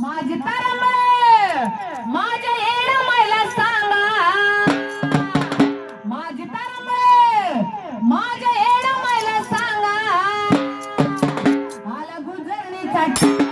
माझी तारांबळ. माझ्या येड मैला सांगा. माझी तारांबळ. माझ्या येड मैला सांगा. मला गुजरणीसाठी